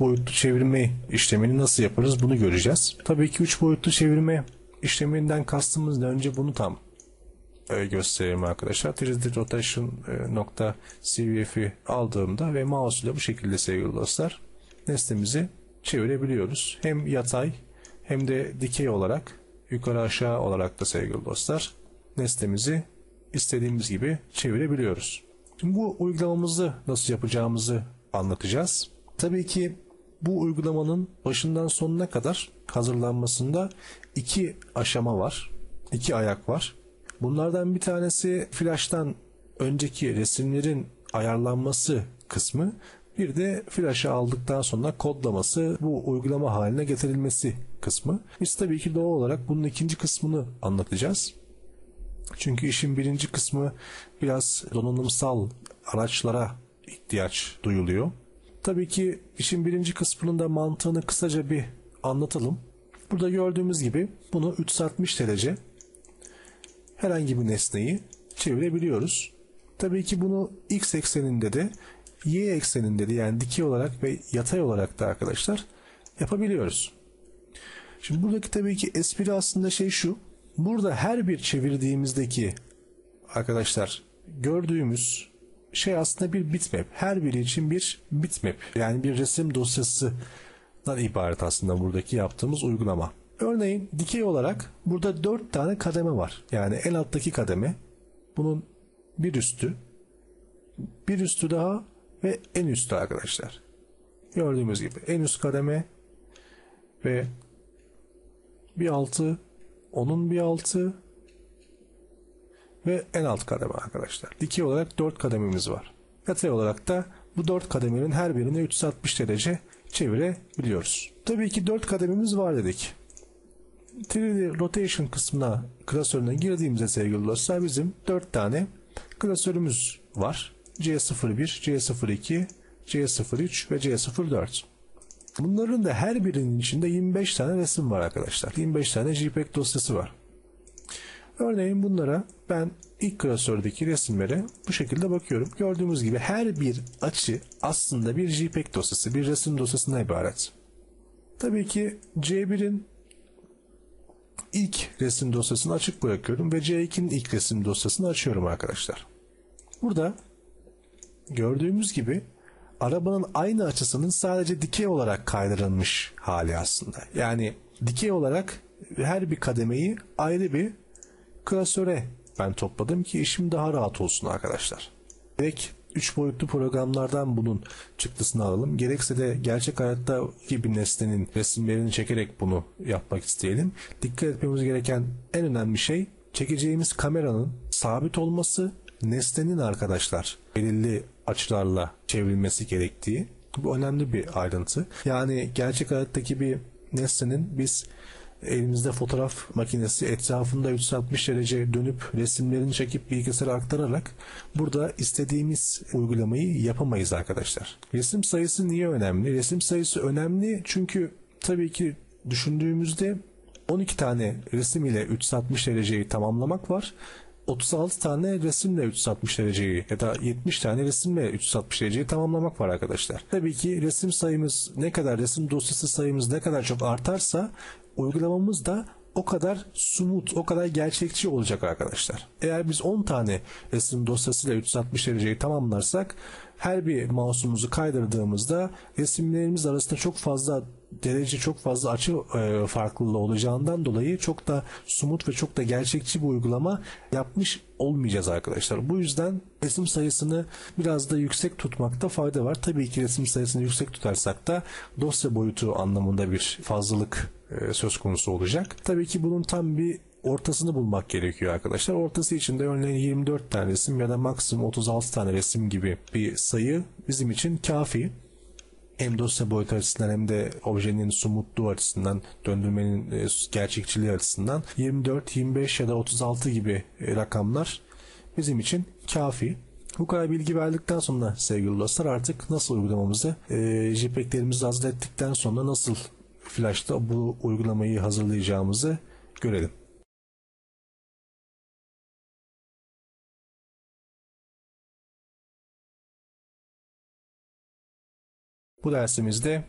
3 boyutlu çevirme işlemini nasıl yaparız bunu göreceğiz. Tabii ki 3 boyutlu çevirme işleminden kastımız ne? Önce bunu tam e, göstereyim arkadaşlar. 3D rotation e, nokta CVF'i aldığımda ve mouse ile bu şekilde sevgili dostlar nesnemizi çevirebiliyoruz. Hem yatay hem de dikey olarak yukarı aşağı olarak da sevgili dostlar nesnemizi istediğimiz gibi çevirebiliyoruz. Şimdi bu uygulamamızı nasıl yapacağımızı anlatacağız. Tabii ki bu uygulamanın başından sonuna kadar hazırlanmasında iki aşama var. iki ayak var. Bunlardan bir tanesi flash'tan önceki resimlerin ayarlanması kısmı. Bir de flash'ı aldıktan sonra kodlaması, bu uygulama haline getirilmesi kısmı. Biz tabii ki doğal olarak bunun ikinci kısmını anlatacağız. Çünkü işin birinci kısmı biraz donanımsal araçlara ihtiyaç duyuluyor. Tabii ki işin birinci kısmının da mantığını kısaca bir anlatalım. Burada gördüğümüz gibi bunu 360 derece herhangi bir nesneyi çevirebiliyoruz. Tabii ki bunu x ekseninde de y ekseninde de yani dikey olarak ve yatay olarak da arkadaşlar yapabiliyoruz. Şimdi buradaki tabii ki espri aslında şey şu. Burada her bir çevirdiğimizdeki arkadaşlar gördüğümüz şey aslında bir bitmap. Her biri için bir bitmap. Yani bir resim dosyasından ibaret aslında buradaki yaptığımız uygulama. Örneğin dikey olarak burada 4 tane kademe var. Yani en alttaki kademe bunun bir üstü bir üstü daha ve en üstü arkadaşlar. Gördüğümüz gibi en üst kademe ve bir altı onun bir altı ve en alt kademe arkadaşlar. Dikey olarak 4 kadememiz var. Yatay olarak da bu 4 kademenin her birini 360 derece çevirebiliyoruz. Tabii ki 4 kadememiz var dedik. 3D Rotation kısmına klasörüne girdiğimizde sevgili dostlar bizim 4 tane klasörümüz var. C01, C02, C03 ve C04. Bunların da her birinin içinde 25 tane resim var arkadaşlar. 25 tane JPEG dosyası var. Örneğin bunlara ben ilk klasördeki resimlere bu şekilde bakıyorum. Gördüğümüz gibi her bir açı aslında bir JPEG dosyası, bir resim dosyasına ibaret. Tabii ki C1'in ilk resim dosyasını açık bırakıyorum ve C2'nin ilk resim dosyasını açıyorum arkadaşlar. Burada gördüğümüz gibi arabanın aynı açısının sadece dikey olarak kaydırılmış hali aslında. Yani dikey olarak her bir kademeyi ayrı bir klasöre ben topladım ki işim daha rahat olsun arkadaşlar. Gerek 3 boyutlu programlardan bunun çıktısını alalım. Gerekse de gerçek hayatta bir nesnenin resimlerini çekerek bunu yapmak isteyelim. Dikkat etmemiz gereken en önemli şey çekeceğimiz kameranın sabit olması, nesnenin arkadaşlar belirli açılarla çevrilmesi gerektiği. Bu önemli bir ayrıntı. Yani gerçek hayattaki bir nesnenin biz elimizde fotoğraf makinesi etrafında 360 derece dönüp resimlerini çekip bilgisayara aktararak burada istediğimiz uygulamayı yapamayız arkadaşlar. Resim sayısı niye önemli? Resim sayısı önemli çünkü tabii ki düşündüğümüzde 12 tane resim ile 360 dereceyi tamamlamak var. 36 tane resimle 360 dereceyi ya da 70 tane resimle 360 dereceyi tamamlamak var arkadaşlar. Tabii ki resim sayımız ne kadar resim dosyası sayımız ne kadar çok artarsa uygulamamız da o kadar sumut, o kadar gerçekçi olacak arkadaşlar. Eğer biz 10 tane resim dosyasıyla 360 dereceyi tamamlarsak her bir mouse'umuzu kaydırdığımızda resimlerimiz arasında çok fazla derece çok fazla açı e, farklılığı olacağından dolayı çok da sumut ve çok da gerçekçi bir uygulama yapmış olmayacağız arkadaşlar. Bu yüzden resim sayısını biraz da yüksek tutmakta fayda var. Tabii ki resim sayısını yüksek tutarsak da dosya boyutu anlamında bir fazlalık söz konusu olacak. Tabii ki bunun tam bir ortasını bulmak gerekiyor arkadaşlar. Ortası için de örneğin 24 tane resim ya da maksimum 36 tane resim gibi bir sayı bizim için kafi hem dosya boyutu açısından hem de objenin somutluğu açısından döndürmenin e, gerçekçiliği açısından 24, 25 ya da 36 gibi e, rakamlar bizim için kafi. Bu kadar bilgi verdikten sonra sevgili dostlar artık nasıl uygulamamızı e, JPEG'lerimizi hazır ettikten sonra nasıl Flash'ta bu uygulamayı hazırlayacağımızı görelim. Bu dersimizde